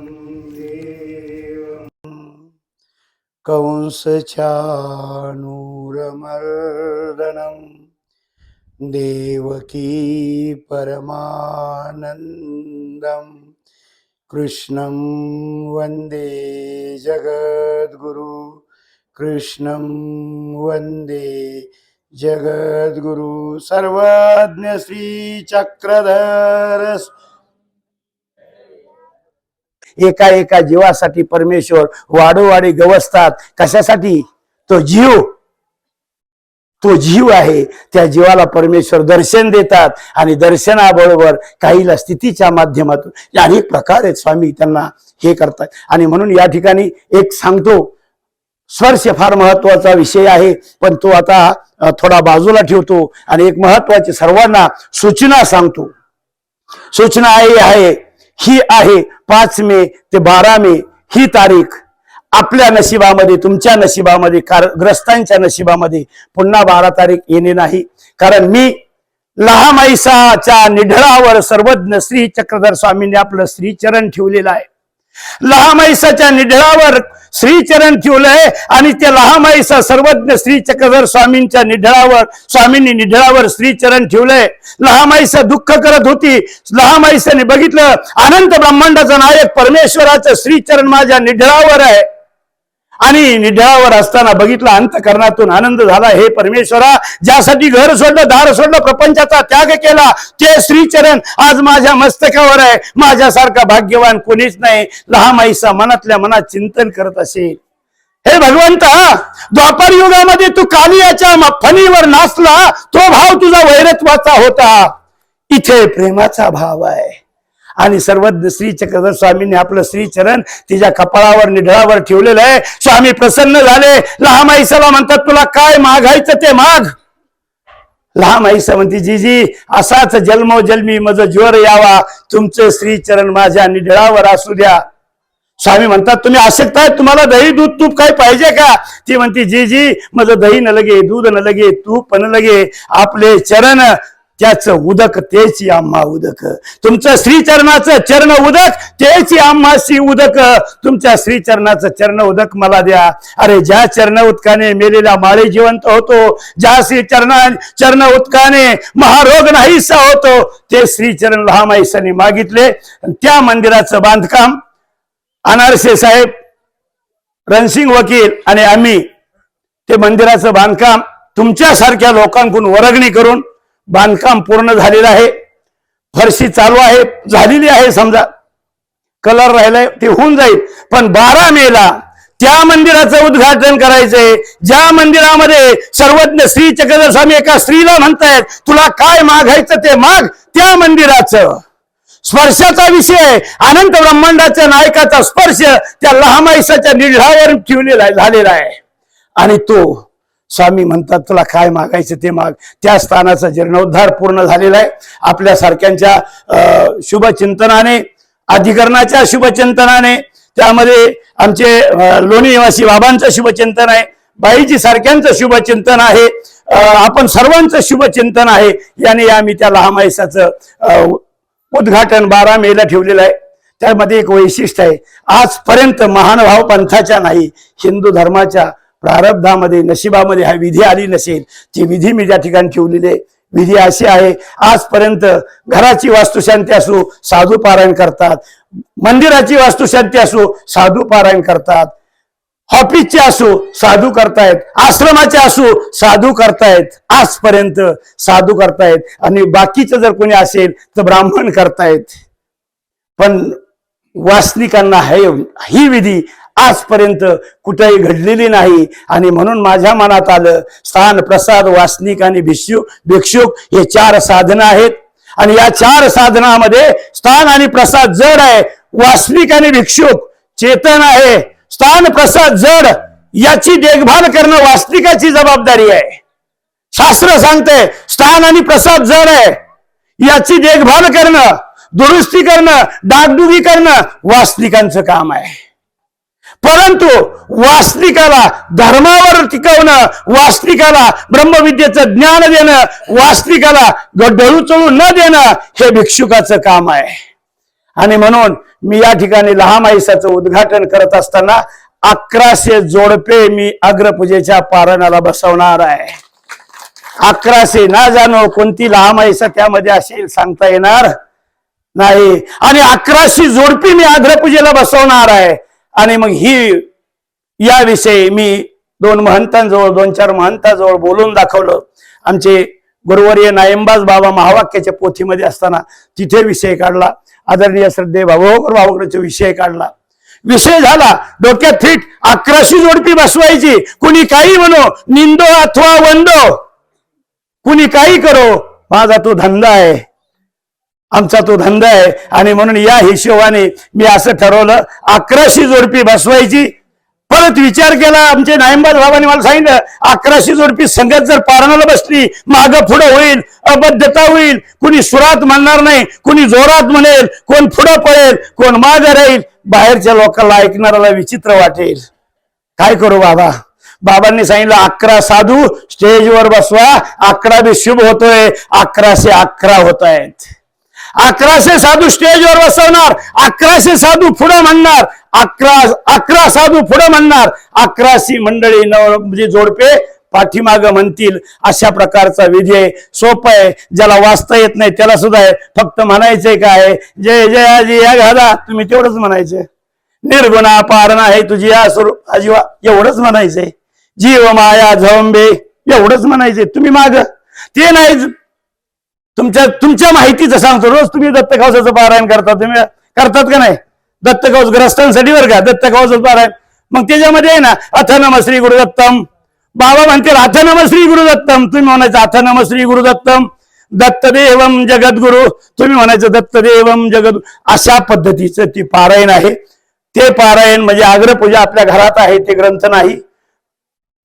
देवम् देवकी परमानन्दम् कृष्णं वन्दे जगद्गुरु कृष्णं वन्दे जगद्गुरु। सर्वज्ञ श्रीचक्रधरस् एका एका जीवासाठी परमेश्वर वाडोवाडी गवसतात. कशासाठी? तो जीव. तो जीव आहे. त्या जीवाला परमेश्वर दर्शन देतात आणि दर्शनाबरोबर काहीला स्थितीच्या माध्यमातून अनेक प्रकार आहेत स्वामी त्यांना हे करतात. आणि म्हणून या ठिकाणी एक सांगतो स्पर्श फार महत्त्वाचा विषय आहे पण तो आता थोडा बाजूला ठेवतो आणि एक महत्वाची सर्वांना सूचना सांगतो. सूचना आहे आहे. ही आहे पाच मे ते बारा मे ही तारीख आपल्या नशिबामध्ये तुमच्या नशिबामध्ये कार ग्रस्तांच्या नशिबामध्ये पुन्हा बारा तारीख येणे नाही. कारण मी लहामाईसाच्या निढळावर सर्वज्ञ श्री चक्रधर स्वामींनी आपलं श्रीचरण ठेवलेलं आहे. लहामाईसाच्या निढळावर श्रीचरण ठेवलंय आणि त्या लहामाईसा सर्वज्ञ श्री चक्रधर स्वामींच्या निढळावर स्वामींनी निढळावर श्रीचरण ठेवलंय. लहामाईसा दुःख करत होती. लहामाईसाने बघितलं अनंत ब्रह्मांडाचा नायक परमेश्वराचं श्रीचरण माझ्या निढळावर आहे. आणि निढ्यावर असताना बघितलं अंतकरणातून आनंद झाला. हे परमेश्वरा ज्यासाठी घर सोडलं दार सोडलं प्रपंचाचा त्याग केला ते श्रीचरण आज माझ्या मस्तकावर आहे. माझ्यासारखा भाग्यवान कोणीच नाही. लहामाईसा मनातल्या मनात चिंतन करत असेल हे भगवंता द्वापार युगामध्ये तू कालियाच्या फणीवर नाचला तो भाव तुझा वैरत्वाचा होता. इथे प्रेमाचा भाव आहे. आणि सर्वज्ञ श्री चक्रधर स्वामींनी आपलं श्रीचरण तिच्या कपाळावर निढळावर ठेवलेलं आहे. स्वामी प्रसन्न झाले. लहामाईसाला म्हणतात तुला काय मागायचं ते माग. लहामाईसा म्हणते जीजी असाच जन्मोजन्मी मज ज्वर यावा. तुमचं श्रीचरण माझ्या निढळावर असू द्या. स्वामी म्हणतात तुम्ही आसक्त तुम्हाला दही दूध तूप काही पाहिजे का? ती म्हणते जी जी माझं दही न लगे दूध न लगे तूप न लगे. आपले चरण त्याचं उदक तेची आम्हा उदक. तुमचं श्रीचरणाचं चरण उदक तेच आम्हा श्री उदक. तुमच्या श्रीचरणाचं चरण उदक मला द्या. अरे ज्या चरण उदकाने मेलेला माळी जिवंत होतो ज्या श्री चरणा चरण उदकाने महारोग नाहीसा होतो ते श्रीचरण लहामाईसाने मागितले. त्या मंदिराचं बांधकाम अनारसे साहेब रणसिंग वकील आणि आम्ही ते मंदिराचं बांधकाम तुमच्यासारख्या लोकांकडून वर्गणी करून बांधकाम पूर्ण झालेलं आहे. फरशी चालू आहे झालेली आहे समजा. कलर राहिलाय ते होऊन जाईल. पण बारा मेला त्या मंदिराचं उद्घाटन करायचंय. ज्या मंदिरामध्ये सर्वज्ञ श्री चक्रधर स्वामी एका स्त्रीला म्हणतायत तुला काय मागायचं ते माग त्या मंदिराचं. स्पर्शाचा विषय अनंत ब्रह्मांडाच्या नायकाचा स्पर्श त्या लहामाईसाच्या निढळावर ठेवलेला आहे झालेला आहे. आणि तो स्वामी म्हणतात तुला काय मागायचं ते माग. त्या स्थानाचा जीर्णोद्धार पूर्ण झालेला आहे. आपल्या सारख्यांच्या शुभचिंतनाने अधिकरणाच्या शुभचिंतनाने त्यामध्ये आमचे लोणी निवासी बाबांचं शुभचिंतन आहे बाईजी सारख्यांचं शुभचिंतन आहे आपण सर्वांचं शुभचिंतन आहे याने आम्ही त्या लहामाईसाचं उद्घाटन बारा मेला ठेवलेलं आहे. त्यामध्ये एक वैशिष्ट्य आहे आजपर्यंत महानुभाव पंथाच्या नाही हिंदू धर्माच्या प्रारब्धामध्ये नशिबामध्ये हा विधी आली नसेल ती विधी मी त्या ठिकाणी ठेवलेली आहे. विधी अशी आहे आजपर्यंत घराची वास्तुशांती असो साधू पारायण करतात. मंदिराची वास्तुशांती असो साधू पारायण करतात. ऑफिसचे असो साधू करतायत. आश्रमाचे असो साधू करतायत. आजपर्यंत साधू करतायत. आणि बाकीचं जर कोणी असेल तर ब्राह्मण करतायत. पण वासनिकांना हे ही विधी आजपर्यंत कुठेही घडलेली नाही. आणि म्हणून माझ्या मनात आलं स्थान प्रसाद वासनिक आणि भिक्षुक भिक्षुक हे चार साधनं आहेत. आणि या चार साधनामध्ये स्थान आणि प्रसाद जड आहे. वासनिक आणि भिक्षुक चेतन आहे. स्थान प्रसाद जड याची देखभाल करणं वास्तविकाची जबाबदारी आहे. शास्त्र सांगते स्थान आणि प्रसाद जड आहे. याची देखभाल करणं दुरुस्ती करणं डागडुगी करणं वास्तविकांचं काम आहे. परंतु वास्तविकाला धर्मावर टिकवणं वास्तविकाला ब्रह्मविद्येचं ज्ञान देणं वास्तविकाला डळू चळू न देणं हे भिक्षुकाचं काम आहे. आणि म्हणून मी या ठिकाणी लहामाईसाचं उद्घाटन करत असताना अकराशे जोडपे मी अग्रपूजेच्या पारणाला बसवणार आहे. अकराशे ना जाणो कोणती लहामाईसा त्यामध्ये असेल सांगता येणार नाही. आणि अकराशे जोडपी मी अग्रपूजेला बसवणार आहे. आणि मग ही याविषयी मी दोन महंतांजवळ दोन चार महंताजवळ बोलून दाखवलं. आमचे गुरुवर्य नायंबाज बाबा महावाक्याच्या पोथीमध्ये असताना तिथे विषय काढला. आदरणीय श्रद्धे भावकर भावकरचा विषय काढला. विषय झाला. डोक्यात थेट अकराशे जोडपी बसवायची. कुणी काही म्हणो निंदो अथवा वंदो. कुणी काही करो माझा तो धंदा आहे. आमचा तो धंदा आहे. आणि म्हणून या हिशोबाने मी असं ठरवलं अकराशे जोडपी बसवायची. परत विचार केला आमचे नायंबाज बाबांनी मला सांगितलं अकराशे जोडपी संगत जर पारणाला बसली माग पुढं होईल अबद्धता होईल कुणी सुरात म्हणणार नाही कुणी जोरात म्हणेल कोण पुढं पळेल कोण माग राहील बाहेरच्या लोकांना ऐकणाऱ्याला विचित्र वाटेल. काय करू बाबा? बाबांनी सांगितलं अकरा साधू स्टेजवर बसवा अकरा बी शुभ होतोय अकराशे अकरा होत आहेत अकराशे साधू स्टेजवर बसवणार अकराशे साधू पुढे म्हणणार अकरा अकरा साधू पुढे म्हणणार अकराशी मंडळी नव म्हणजे जोडपे पाठीमाग म्हणतील. अशा प्रकारचा विधी आहे सोपं आहे. ज्याला वाचता येत नाही त्याला सुद्धा आहे. फक्त म्हणायचंय काय? जय जय आजी या घाला तुम्ही तेवढंच म्हणायचे. निर्गुणा पारणा आहे तुझी या स्वरूप. आजीवा एवढंच म्हणायचंय. जीव माया झोंबे एवढंच म्हणायचे तुम्ही माग. ते नाही तुमच्या तुमच्या माहितीचं सांगतो रोज तुम्ही दत्तकवसाचं पारायण करता तुम्ही करतात का नाही? दत्तकवच ग्रस्तांसाठी बरं का? दत्तकवसाचं पारायण. मग त्याच्यामध्ये आहे ना अथ नम श्री गुरुदत्तम बाबा म्हणतील अथ नम श्री गुरुदत्तम तुम्ही म्हणायचं अथ नम श्री गुरुदत्तम दत्तदेवम जगद्गुरु. तुम्ही म्हणायचं दत्तदेवम जगद अशा पद्धतीचं ती पारायण आहे. ते पारायण म्हणजे अग्रपूजा आपल्या घरात आहे ते ग्रंथ नाही.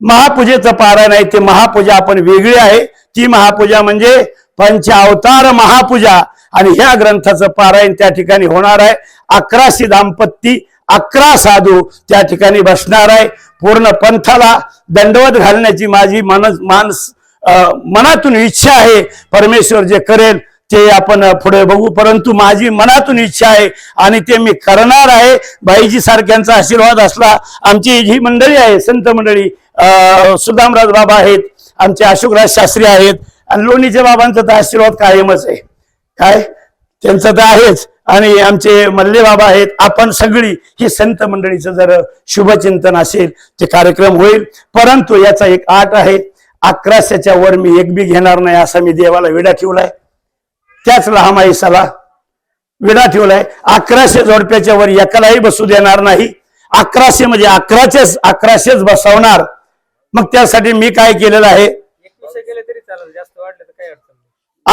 महापूजेचं पारायण आहे ते महापूजा आपण वेगळी आहे. ती महापूजा म्हणजे पंच अवतार महापूजा. आणि ह्या ग्रंथाचं पारायण त्या ठिकाणी होणार आहे. अकराशी दाम्पत्ती अकरा साधू त्या ठिकाणी बसणार आहे. पूर्ण पंथाला दंडवत घालण्याची माझी मानस मानस मनातून इच्छा आहे. परमेश्वर जे करेल ते आपण पुढे बघू. परंतु माझी मनातून इच्छा आहे आणि ते मी करणार आहे. बाईजी सारख्यांचा आशीर्वाद असला आमची ही मंडळी आहे संत मंडळी सुदामराज बाबा आहेत आमचे अशोकराज शास्त्री आहेत आणि लोणीच्या बाबांचा तर आशीर्वाद कायमच आहे. काय? त्यांचं तर आहेच. आणि आमचे मल्ले बाबा आहेत. आपण सगळी ही संत मंडळीचं जर शुभचिंतन असेल ते कार्यक्रम होईल. परंतु याचा एक आठ आहे. अकराशेच्या वर मी एक बी घेणार नाही असा मी देवाला विडा ठेवलाय. त्याच लहामाईसाला विडा ठेवलाय. अकराशे जोडप्याच्या वर एकालाही बसू देणार नाही. अकराशे म्हणजे अकराशेच अकराशेच बसवणार. मग त्यासाठी मी काय केलेलं आहे?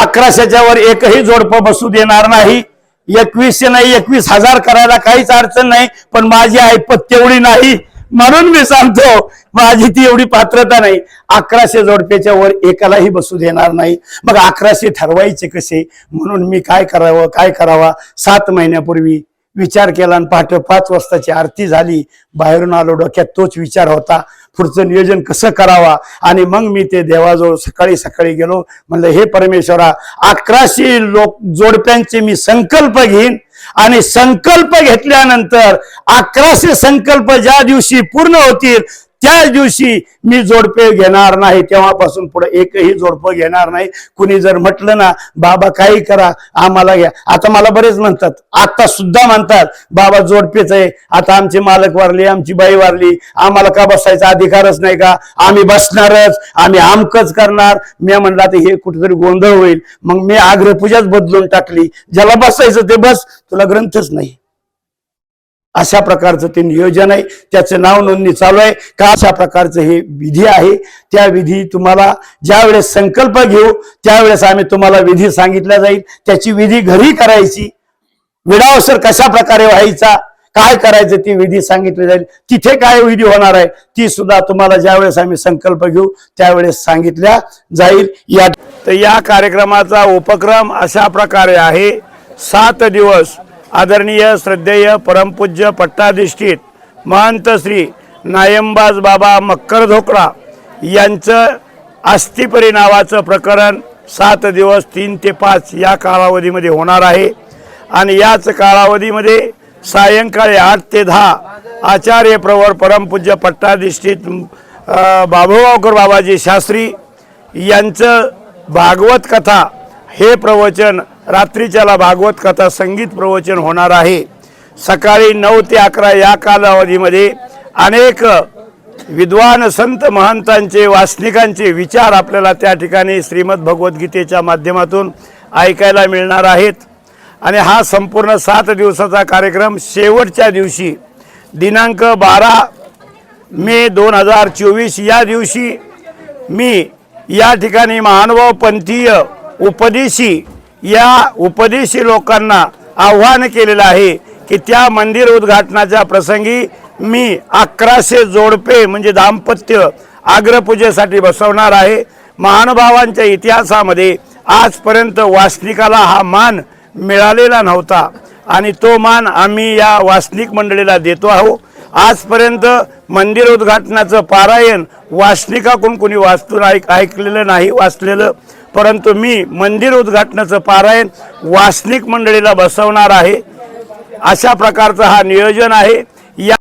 अकराशेच्या वर एकही जोडपं बसू देणार नाही. एकवीसशे नाही एकवीस हजार करायला काहीच अडचण नाही पण माझी ऐपत तेवढी नाही. म्हणून मी सांगतो माझी ती एवढी पात्रता नाही. अकराशे जोडप्याच्या वर एकालाही बसू देणार नाही. मग अकराशे ठरवायचे कसे? म्हणून मी काय करावं काय करावा? सात महिन्यापूर्वी विचार केला आणि पहाटे पाच वाजताची आरती झाली. बाहेरून आलो डोक्यात तोच विचार होता. पुढचं नियोजन कसं करावा? आणि मग मी ते देवाजवळ सकाळी सकाळी गेलो. म्हणलं हे परमेश्वरा अकराशे लोक जोडप्यांचे मी संकल्प घेईन आणि संकल्प घेतल्यानंतर अकराशे संकल्प ज्या दिवशी पूर्ण होतील त्याच दिवशी मी जोडपे घेणार नाही. तेव्हापासून पुढे एकही जोडपं घेणार नाही. कुणी जर म्हटलं ना बाबा काही करा आम्हाला घ्या. आता मला बरेच म्हणतात. आता सुद्धा म्हणतात बाबा जोडपेच आहे. आता आमचे मालक वारले आमची बाई वारली. आम्हाला का बसायचा अधिकारच नाही का? आम्ही बसणारच. आम्ही आमकच करणार. मी म्हणलं आता हे कुठेतरी गोंधळ होईल. मग मी आग्रपूजाच बदलून टाकली. ज्याला बसायचं ते बस. तुला ग्रंथच नाही. अशा प्रकारचं ते नियोजन आहे. त्याचं नाव नोंदणी चालू आहे. का अशा प्रकारचं हे विधी आहे? त्या विधी तुम्हाला ज्यावेळेस संकल्प घेऊ त्यावेळेस आम्ही तुम्हाला विधी सांगितला जाईल. त्याची विधी घरी करायची. विडावसर कशा प्रकारे व्हायचा काय करायचं ती विधी सांगितली जाईल. तिथे काय विधी होणार आहे ती सुद्धा तुम्हाला ज्यावेळेस आम्ही संकल्प घेऊ त्यावेळेस सांगितल्या जाईल. या तर या कार्यक्रमाचा उपक्रम अशा प्रकारे आहे. सात दिवस आदरणीय श्रद्धेय परमपूज्य पट्टाधिष्ठित महंत श्री नायंबाज बाबा मक्कर धोकळा यांचं अस्थिपरी नावाचं प्रकरण सात दिवस तीन ते पाच या कालावधीमध्ये होणार आहे. आणि याच कालावधीमध्ये सायंकाळी आठ ते दहा आचार्य प्रवर परमपूज्य पट्टाधिष्ठित बाभूगावकर बाबाजी शास्त्री यांचं भागवत कथा हे प्रवचन रात्रीच्याला भागवत कथा संगीत प्रवचन होणार आहे. सकाळी नऊ ते अकरा या कालावधीमध्ये अनेक विद्वान संत महंतांचे वासनिकांचे विचार आपल्याला त्या ठिकाणी श्रीमद भगवद्गीतेच्या माध्यमातून ऐकायला मिळणार आहेत. आणि हा संपूर्ण सात दिवसाचा कार्यक्रम शेवटच्या दिवशी दिनांक बारा मे दोन हजार चोवीस या दिवशी मी या ठिकाणी महानुभाव पंथीय उपदेशी या उपदेशी लोकांना आव्हान केलेलं आहे की त्या मंदिर उद्घाटनाच्या प्रसंगी मी अकराशे जोडपे म्हणजे दाम्पत्य आग्रपूजेसाठी बसवणार आहे. महानुभावांच्या इतिहासामध्ये आजपर्यंत वासनिकाला हा मान मिळालेला नव्हता आणि तो मान आम्ही या वासनिक मंडळीला देतो आहोत. आजपर्यंत मंदिर उद्घाटनाचं पारायण वासनिकाकडून कोणी वाचून ऐक ऐकलेलं नाही वाचलेलं. परंतु मी मंदिर उद्घाटनाचं पारायण वासनिक मंडळीला बसवणार आहे. अशा प्रकारचं हा नियोजन आहे. या